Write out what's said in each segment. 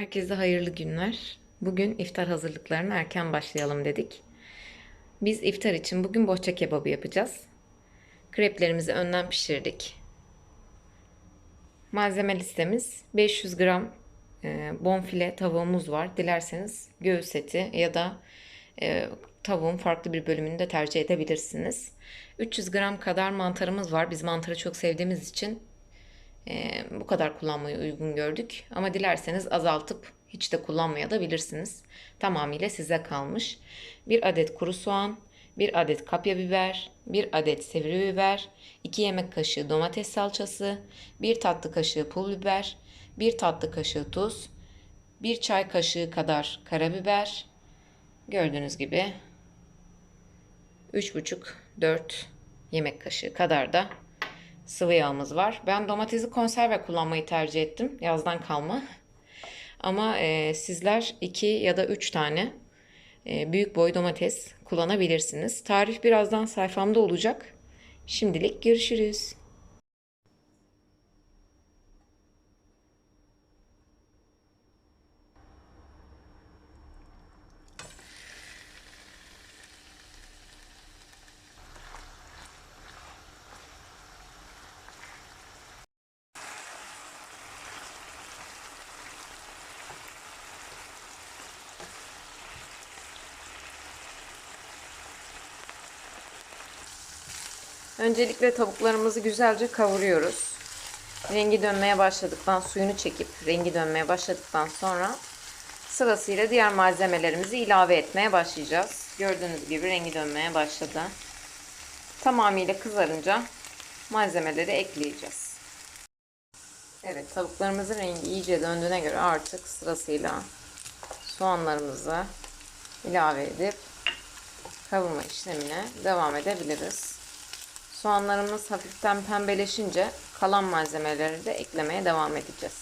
Herkese hayırlı günler. Bugün iftar hazırlıklarına erken başlayalım dedik. Biz iftar için bugün bohça kebabı yapacağız. Kreplerimizi önden pişirdik. Malzeme listemiz 500 gram e, bonfile tavuğumuz var. Dilerseniz göğüs eti ya da e, tavuğun farklı bir bölümünü de tercih edebilirsiniz. 300 gram kadar mantarımız var. Biz mantarı çok sevdiğimiz için e, bu kadar kullanmayı uygun gördük. Ama dilerseniz azaltıp hiç de kullanmayabilirsiniz. Tamamıyla size kalmış. Bir adet kuru soğan, bir adet kapya biber, bir adet sivri biber, 2 yemek kaşığı domates salçası, 1 tatlı kaşığı pul biber, 1 tatlı kaşığı tuz, 1 çay kaşığı kadar karabiber. Gördüğünüz gibi 3,5-4 yemek kaşığı kadar da sıvı yağımız var. Ben domatesi konserve kullanmayı tercih ettim. Yazdan kalma. Ama e, sizler 2 ya da 3 tane e, büyük boy domates kullanabilirsiniz. Tarif birazdan sayfamda olacak. Şimdilik görüşürüz. Öncelikle tavuklarımızı güzelce kavuruyoruz. Rengi dönmeye başladıktan suyunu çekip rengi dönmeye başladıktan sonra sırasıyla diğer malzemelerimizi ilave etmeye başlayacağız. Gördüğünüz gibi rengi dönmeye başladı. Tamamıyla kızarınca malzemeleri ekleyeceğiz. Evet tavuklarımızın rengi iyice döndüğüne göre artık sırasıyla soğanlarımızı ilave edip kavurma işlemine devam edebiliriz. Soğanlarımız hafiften pembeleşince kalan malzemeleri de eklemeye devam edeceğiz.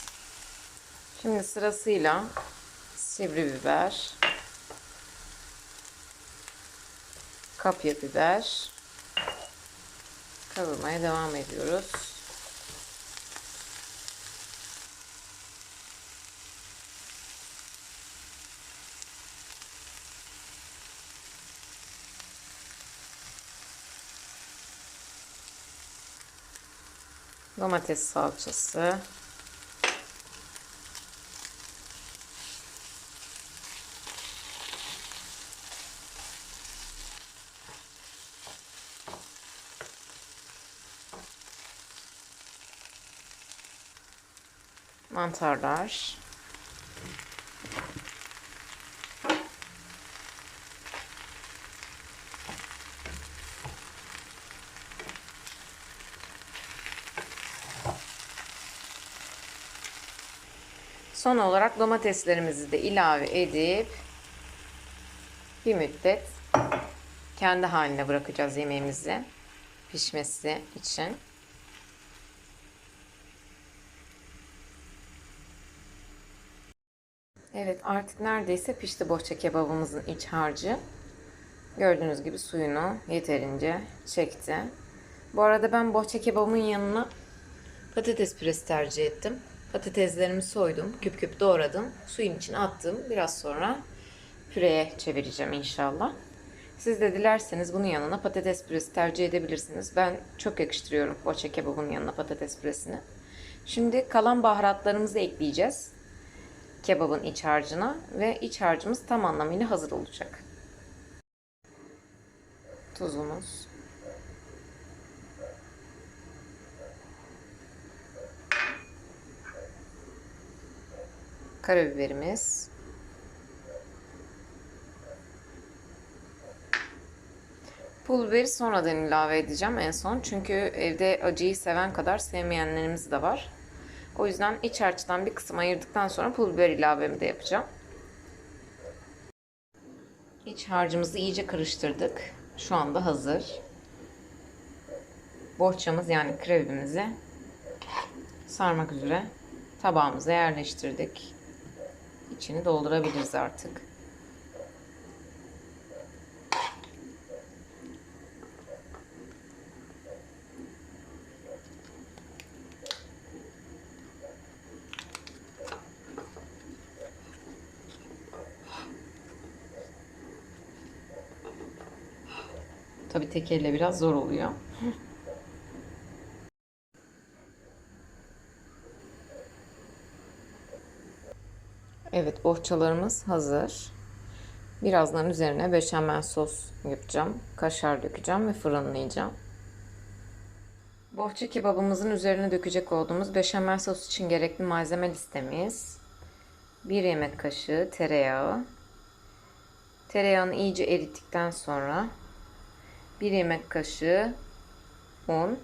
Şimdi sırasıyla sivri biber, kapya biber kavurmaya devam ediyoruz. Domates salçası. Mantarlar. Son olarak domateslerimizi de ilave edip bir müddet kendi haline bırakacağız yemeğimizi pişmesi için. Evet artık neredeyse pişti bohça kebabımızın iç harcı. Gördüğünüz gibi suyunu yeterince çekti. Bu arada ben bohça kebabımın yanına patates püresi tercih ettim. Patateslerimi soydum, küp küp doğradım. Suyun içine attım. Biraz sonra püreye çevireceğim inşallah. Siz de dilerseniz bunun yanına patates püresi tercih edebilirsiniz. Ben çok yakıştırıyorum boça kebabının yanına patates püresini. Şimdi kalan baharatlarımızı ekleyeceğiz kebabın iç harcına ve iç harcımız tam anlamıyla hazır olacak. Tuzumuz, karabiberimiz, pul biberi sonradan ilave edeceğim en son. Çünkü evde acıyı seven kadar sevmeyenlerimiz de var. O yüzden iç harçtan bir kısım ayırdıktan sonra pul biber ilavemi de yapacağım. İç harcımızı iyice karıştırdık. Şu anda hazır. Bohçamız yani krevimizi sarmak üzere tabağımıza yerleştirdik içini doldurabiliriz artık. Tabi tek elle biraz zor oluyor. Evet, bohçalarımız hazır. Birazdan üzerine beşamel sos yapacağım. Kaşar dökeceğim ve fırınlayacağım. Bohça kebabımızın üzerine dökecek olduğumuz beşamel sos için gerekli malzeme listemiz. 1 yemek kaşığı tereyağı. Tereyağını iyice erittikten sonra 1 yemek kaşığı un,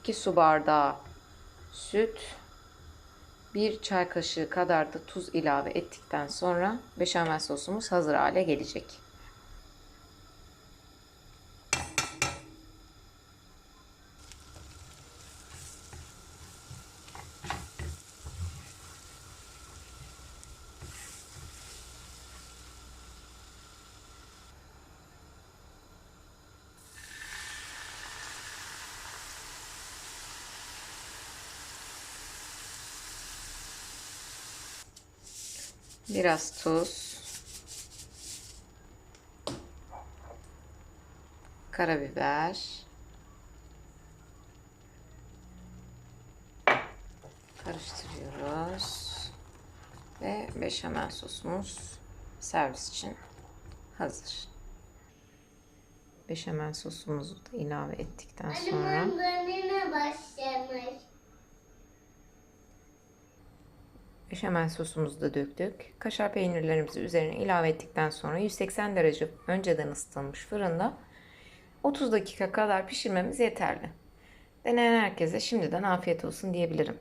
2 su bardağı süt, 1 çay kaşığı kadar da tuz ilave ettikten sonra beşamel sosumuz hazır hale gelecek. Biraz tuz. Karabiber. Karıştırıyoruz. Ve beşamel sosumuz servis için hazır. Beşamel sosumuzu da ilave ettikten sonra Beşamel sosumuzu da döktük. Kaşar peynirlerimizi üzerine ilave ettikten sonra 180 derece önceden ısıtılmış fırında 30 dakika kadar pişirmemiz yeterli. Deneyen herkese şimdiden afiyet olsun diyebilirim.